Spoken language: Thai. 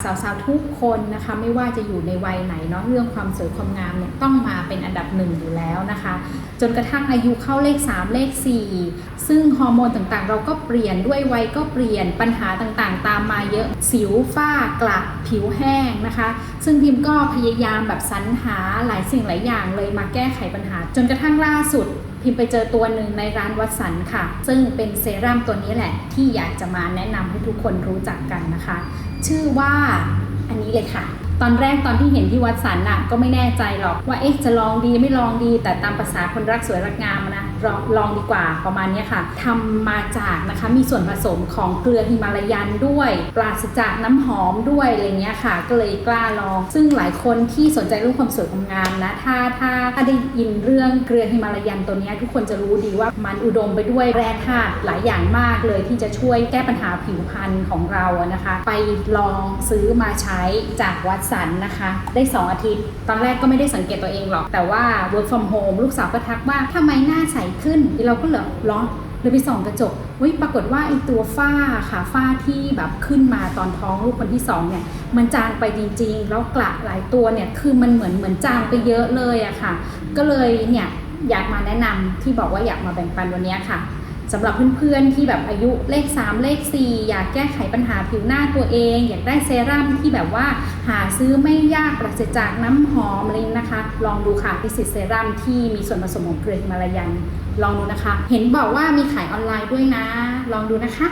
สาวๆทุกคนนะคะไม่ว่าจะอยู่ในวัยไหนเนาะเรื่องความสวยความงามเนี่ยต้องมาเป็นอันดับหนึ่งอยู่แล้วนะคะ จนกระทั่งอายุเข้าเลข 3 เลข 4 ซึ่งฮอร์โมนต่างๆ เราก็เปลี่ยนด้วยวัยก็เปลี่ยนปัญหาต่างๆ ตามมาเยอะสิวฝ้ากระผิวแห้งนะคะ ซึ่งพิมก็พยายามแบบสรรหาหลายสิ่งหลายอย่างเลยมาแก้ไขปัญหา จนกระทั่งล่าสุดพิมไปเจอตัวหนึ่งในร้านวัดสันค่ะ ซึ่งเป็นเซรั่มตัวนี้แหละ ที่อยากจะมาแนะนำให้ทุกคนรู้จักกันนะคะ ชื่อว่าอันนี้เลยค่ะ ตอนแรกตอนที่เห็นที่วัดสันน่ะก็ไม่แน่ใจหรอกว่าเอ๊ะจะลองดีไม่ลองดี แต่ตามภาษาคนรักสวยรักงามนะ ลองลองดีกว่าประมาณนี้ค่ะทำมาจากนะคะมีส่วนผสมของเกลือฮิมาลายันด้วย ปราศจากน้ำหอมด้วยอะไรเงี้ยค่ะ ก็เลยกล้าลอง ซึ่งหลายคนที่สนใจเรื่องความสวยความงามนะถ้าถ้าถ้าได้ยินเรื่องเกลือฮิมาลายันตัวนี้ทุกคนจะรู้ดีว่ามันอุดมไปด้วยแร่ธาตุหลายอย่างมากเลยที่จะช่วยแก้ปัญหาผิวพรรณของเรานะคะ ไปลองซื้อมาใช้จากวัดสันนะคะ ได้ 2 อาทิตย์ ตอนแรกก็ไม่ได้สังเกตตัวเองหรอก แต่ว่า work from home ลูกสาวก็ทักว่าทำไมหน้าใสขึ้นเราก็เหรอเหรอเลยไปส่องกระจกเฮ้ยปรากฏว่าไอตัวฝ้าค่ะฝ้าที่แบบขึ้นมาตอนท้องลูกคนที่สองเนี่ยมันจางไปจริงๆ แล้วกระหลายตัวเนี่ยคือมันเหมือนเหมือนจางไปเยอะเลยอะค่ะ ก็เลยเนี่ยอยากมาแนะนำที่บอกว่าอยากมาแบ่งปันวันเนี้ยค่ะ สำหรับเพื่อนๆที่แบบอายุเลข 3 เลข 4 อยากแก้ไขปัญหาผิวหน้าตัวเอง อยากได้เซรั่มที่แบบว่าหาซื้อไม่ยากปราศจากน้ำหอมอะไรนะคะ ลองดูค่ะพิสิตเซรั่มที่มีส่วนผสมของเกลือฮิมาลายันลองดูนะคะ เห็นบอกว่ามีขายออนไลน์ด้วยนะ ลองดูนะคะ